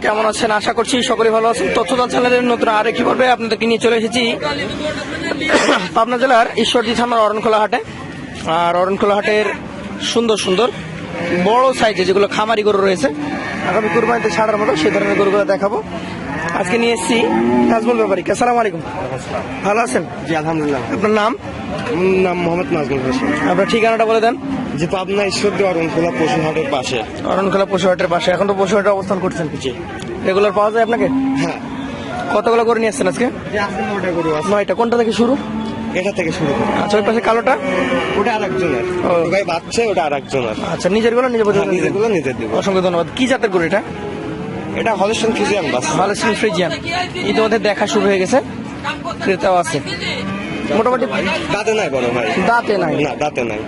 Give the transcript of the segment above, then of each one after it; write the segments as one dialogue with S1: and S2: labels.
S1: কেমন আছেন? আশা করছি সকলে ভালো নতুন নিয়ে চলে এসেছি। পাবনা জেলার অরণখোলা হাটে। আর অরণখোলা হাটের সুন্দর সুন্দর বড় যেগুলো খামারি গরু রয়েছে, আগামী কুরবানিতে ছাড়ার মতো সে ধরনের গরুগুলো দেখাবো। আজকে নিয়ে এসেছি নাজমুল ব্যাপারী আসসালামু আলাইকুম। ভালো আছেন?
S2: জি আলহামদুলিল্লাহ।
S1: আপনার নাম?
S2: নাম মোহাম্মদ নাজমুল হোসেন।
S1: আপনার ঠিকানাটা বলে দেন।
S2: যে পাবনা ঈশ্বরদী অরণখোলা পশুহাটের পাশে।
S1: অরণখোলা পশু হাটের পাশে। এখন তো পশু হাটে অবস্থান করছেন।
S2: জি।
S1: রেগুলার পাওয়া যায় আপনাকে?
S2: হ্যাঁ।
S1: কতগুলো করে নিয়ে আসছেন আজকে? নয়টা কোনটা থেকে শুরু?
S2: এটা থেকে শুরু করি।
S1: আচ্ছা ওই পাশে কালোটা?
S2: ওটা আর একজনের
S1: ও।
S2: ভাই বাচ্চা ওটা আর একজনের
S1: আচ্ছা নিজেরগুলো নিজে পছন্দ
S2: নিজেগুলো নিজের দিব।
S1: অসংখ্য ধন্যবাদ। কি জাতের গরু এটা?
S2: এটা হলেশন ফ্রিজিয়ান বাস
S1: ভালো সিল ফ্রিজিয়ান ইতিমধ্যে দেখা শুরু হয়ে গেছে। ক্রেতাও আছে। মোটামুটি
S2: দাঁতে নাই বড় ভাই।
S1: দাঁতে নাই।
S2: না দাঁতে নাই।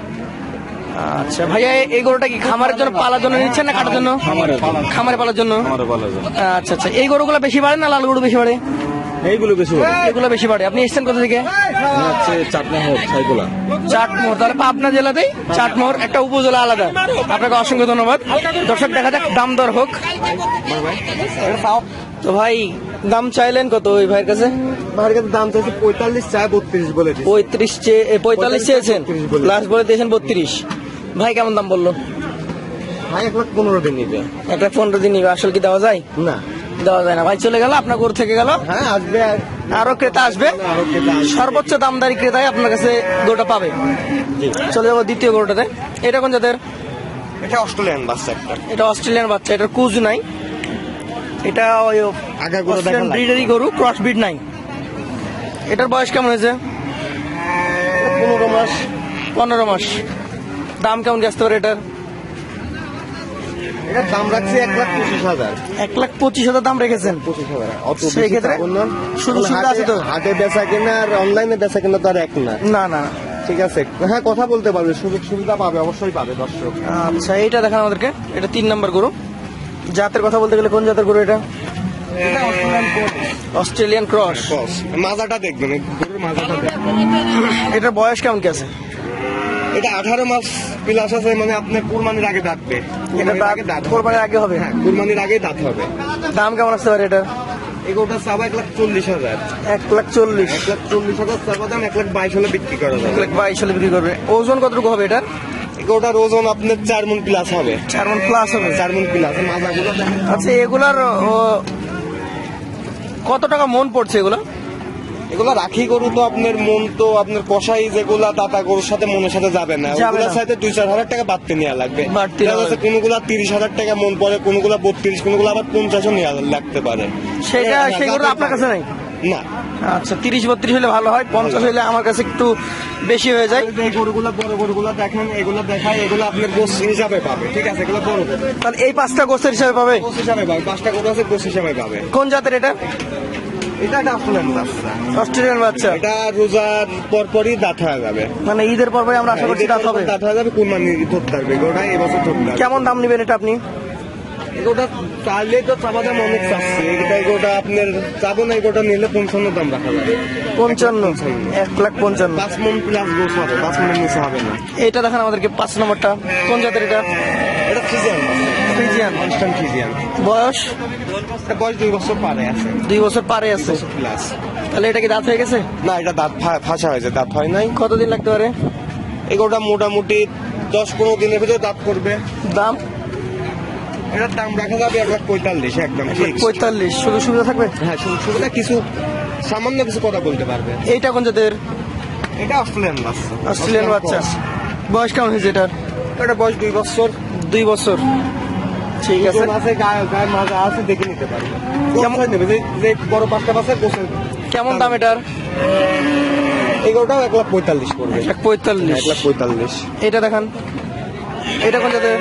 S1: আচ্ছা ভাইয়া এই- এই গরুটা কি খামারের জন্য পালার জন্য নিচ্ছেন না কাটার জন্য? খামারে পালার জন্য। আচ্ছা আচ্ছা। এই গরুগুলো বেশি বাড়ে না লাল গরু বেশি বাড়ে?
S2: এইগুলো বেশি
S1: এগুলো বেশি বাড়ে। আপনি এসছেন কোথা থেকে?
S2: হচ্ছে চাটনা হোক ছাইগুলা
S1: চাটমোহর তাহলে পাবনা জেলাতেই চাটমোহর একটা উপজেলা আলাদা। আপনাকে অসংখ্য ধন্যবাদ। দর্শক দেখা যাক দাম দর হোক। তো ভাই দাম চাইলেন কত ওই ভাইয়ের কাছে?
S2: ভাইয়ের কাছে দাম চাইছে পঁয়তাল্লিশ চায় বত্রিশ বলে
S1: পঁয়ত্রিশ চে- পঁয়তাল্লিশ চেয়েছেন? লাস্ট বলে দিয়েছেন বত্রিশ। ভাই কেমন দাম বলল?
S2: ভাই এক লাখ পনেরো দিন নিবে।
S1: একটা পনেরো দিন নিবে। আসলে কি দেওয়া যায়?
S2: না।
S1: দেওয়া যায় না। ভাই চলে গেল আপনার গরু থেকে গেল।
S2: হ্যাঁ আসবে।
S1: আরও ক্রেতা আসবে।
S2: আসবে।
S1: সর্বোচ্চ দামদারি ক্রেতাই আপনার কাছে গরুটা পাবে। চলে যাব দ্বিতীয় গরুটাতে। এটা কোন যাদের
S2: এটা অস্ট্রেলিয়ান বাচ্চা একটা।
S1: এটা অস্ট্রেলিয়ান বাচ্চা এটার কুজ নাই। এটা ওই অস্ট্রেলিয়ান। ব্রিডেরই গরু ক্রস ব্রিড নাই। এটার বয়স কেমন হয়েছে?
S2: পনেরো মাস।
S1: পনেরো মাস। দাম কেমন আসতে পারে এটার?
S2: এটার দাম রাখছি এক লাখ পঁচিশ হাজার।
S1: এক লাখ পঁচিশ হাজার দাম রেখেছেন?
S2: পঁচিশ হাজার। অত
S1: সেই ক্ষেত্রে সুবিধা আছে তো?
S2: হাটে- বেচা কেনা আর অনলাইনে বেচা কেনা তো আর এক না।
S1: না না।
S2: ঠিক আছে। হ্যাঁ কথা বলতে পারবে। সুযোগ সুবিধা পাবে অবশ্যই পাবে দর্শক।
S1: আচ্ছা এইটা দেখান আমাদেরকে। এটা তিন নম্বর গরু। জাতের কথা বলতে গেলে কোন জাতের গরু এটা? Australian cross.
S2: মাজাটা দেখবেন গরুর মাজাটা দেখবেন।
S1: এটার বয়স কেমন কি আছে?
S2: এটা আঠারো মাস প্লাস আছে মানে আপনার কুরবানির আগে দাঁতবে কুরবানির আগে দাঁত হবে।
S1: আগে হবে?
S2: হ্যাঁ কুরবানির আগেই দাঁত হবে।
S1: দাম কেমন আসতে পারে এটা?
S2: চাবা এক লাখ চল্লিশ হাজার।
S1: এক লাখ চল্লিশ।
S2: এক লাখ চল্লিশ হাজার চাবা দাম এক লাখ বাইশ হলে বিক্রি করা
S1: এক লাখ বাইশ হলে বিক্রি করবে। ওজন কতটুকু হবে এটা
S2: গরুটার ওজন আপনার চার মন প্লাস হবে।
S1: চার মন প্লাস হবে?
S2: চার মন প্লাস মাজাগুলো
S1: আচ্ছা এগুলার কত টাকা মন পড়ছে এগুলো?
S2: এগুলো রাখি গরু তো আপনার মন তো আপনার কষাই যেগুলা দাতা গরুর সাথে মনের সাথে যাবে না। ওগুলোর সাথে দুই চার হাজার টাকা বাড়তে নেওয়া লাগবে। কোনগুলা তিরিশ হাজার টাকা মন পড়ে কোনগুলা বত্রিশ কোনগুলো আবার পঞ্চাশও নেওয়া লাগতে পারে।
S1: সেটা গরু আপনার কাছে নাই?
S2: না।
S1: আচ্ছা তিরিশ বত্রিশ হলে ভালো হয় পঞ্চাশ হলে আমার কাছে একটু বেশি হয়ে যায়।
S2: এই গরুগুলো বড় গরুগুলো দেখেন এগুলো দেখায় এগুলো আপনার গোস হিসাবে পাবে ঠিক আছে? এগুলো বড়
S1: তাহলে এই পাঁচটা গোস্তের হিসাবে পাবে?
S2: গোস হিসাবে পাবে পাঁচটা গরু আছে গোস হিসাবে পাবে।
S1: কোন জাতের এটা?
S2: এটা একটা আসলেন বাচ্চা।
S1: অস্ট্রেলিয়ান বাচ্চা।
S2: এটা রোজার দাঁত হয়ে যাবে।
S1: মানে ঈদের আমরা আশা করছি দাঁত হবে।
S2: দাঁত হয়ে যাবে ধরতে পারবে গরুটা এবছর ধরতে
S1: কেমন দাম নেবেন এটা আপনি?
S2: এগোটা চাইলে তো চাবা দাম অনেক চাচ্ছে। এটা এগোটা আপনার চাবো না এগোটা নিলে পঞ্চান্ন দাম রাখা যাবে
S1: পঞ্চান্ন? এক লাখ পঞ্চান্ন।
S2: পাঁচ মন প্লাস গোস হবে পাঁচ মনের নিচে হবে না।
S1: এটা দেখেন আমাদেরকে পাঁচ নম্বরটা। কোন জাতের এটা?
S2: এটা ফিজিয়ান
S1: ফ্রিজিয়ান।
S2: কনস্ট্যান্ট ফিজিয়ান
S1: বয়স?
S2: বয়স দুই বছর পারে আছে।
S1: দুই বছর পারে আছে।
S2: প্লাস
S1: তাহলে এটা কি দাঁত হয়ে গেছে?
S2: না এটা দাঁত ফাঁসা হয়েছে দাঁত হয় নাই।
S1: কতদিন লাগতে পারে?
S2: এগোটা মোটামুটি দশ পনেরো দিনের ভিতরে দাঁত করবে।
S1: দাম?
S2: এটার দাম রাখা যাবে এক লাখ পঁয়তাল্লিশ একদম।
S1: পঁয়তাল্লিশ। সুযোগ সুবিধা থাকবে?
S2: হ্যাঁ শুধু শুধু কিছু সামান্য কিছু কথা বলতে পারবে।
S1: এইটা কোন জাতের?
S2: এটা অস্ট্রেলিয়ান বাচ্চা।
S1: অস্ট্রেলিয়ান বাচ্চা। বয়স কেমন হয়েছে এটার?
S2: এটা বয়স দুই বছর।
S1: দুই বছর। ঠিক আছে।
S2: গায়ে আছে দেখে নিতে পারবে।
S1: কেমন-
S2: কেমন নেবে। যে যে বড় পাঁচটা
S1: কেমন দাম এটার?
S2: এগুলোটাও এক লাখ পঁয়তাল্লিশ করবে
S1: এক পঁয়তাল্লিশ।
S2: এক লাখ পঁয়তাল্লিশ।
S1: এটা দেখান। এটা কোন জাতের?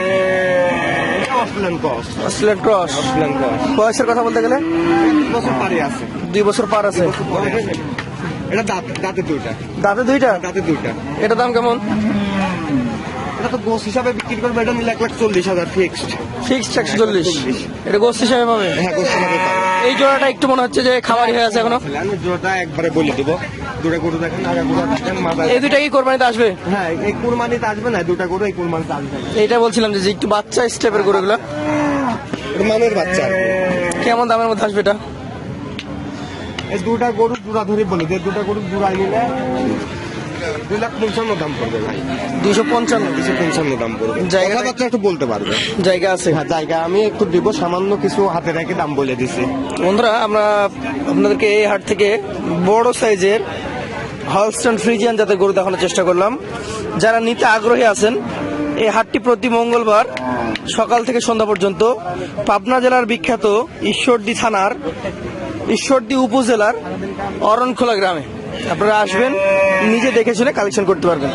S2: Australian cross
S1: Australian cross
S2: Australian cross
S1: বয়সের কথা বলতে গেলে?
S2: দুই বছর পারে আছে।
S1: দুই বছর পার আছে।
S2: এটা দাঁত দাঁতে দুইটা।
S1: দাঁতে দুইটা?
S2: দাঁতে দুইটা।
S1: এটা দাম কেমন?
S2: এটা তো গোস হিসাবে বিক্রি করবে এটা নিলে এক লাখ চল্লিশ হাজার ফিক্সড
S1: ফিক্সড একশো চল্লিশ। এটা গোস্ত হিসাবে পাবে?
S2: হ্যাঁ গোস হিসাবে পাবে।
S1: এই জোড়াটা একটু মনে হচ্ছে যে খামারি হয়ে আছে
S2: এখনও। জোড়াটা একবারে বলে দিব। দুটা গরু দেখেন আগা গরু দেখেন মাথা
S1: এই দুইটা কি কোরবানিতে আসবে?
S2: হ্যাঁ এই কুরবানিতে আসবে না দুটা গরু এই কুরবানিতে আসবে
S1: এইটা বলছিলাম যে একটু বাচ্চা স্টেপের গরুগুলো।
S2: মানের বাচ্চা।
S1: কেমন দামের মধ্যে আসবে এটা?
S2: এই দুটা গরু জোড়া ধরে বলে যে দুটা গরু জোড়াই নিলে দুই লাখ পঞ্চান্ন দাম পড়বে ভাই।
S1: দুইশো পঞ্চান্ন
S2: দুশো পঞ্চান্ন দাম পড়বে।
S1: জায়গা-
S2: কথাবার্তা একটু বলতে পারবে।
S1: জায়গা আছে।
S2: হ্যাঁ জায়গা আমি একটু দিব সামান্য কিছু হাতে রেখে দাম বলে দিছি।
S1: বন্ধুরা আমরা আপনাদেরকে এই হাট থেকে বড় সাইজের হলস্টন ফ্রিজিয়ান জাতের গরু দেখানোর চেষ্টা করলাম। যারা নিতে আগ্রহী আছেন এই হাটটি প্রতি মঙ্গলবার সকাল থেকে সন্ধ্যা পর্যন্ত পাবনা জেলার বিখ্যাত ঈশ্বরদী থানার ঈশ্বরদী উপজেলার অরণখোলা গ্রামে। আপনারা আসবেন নিজে দেখে শুনে কালেকশন করতে পারবেন।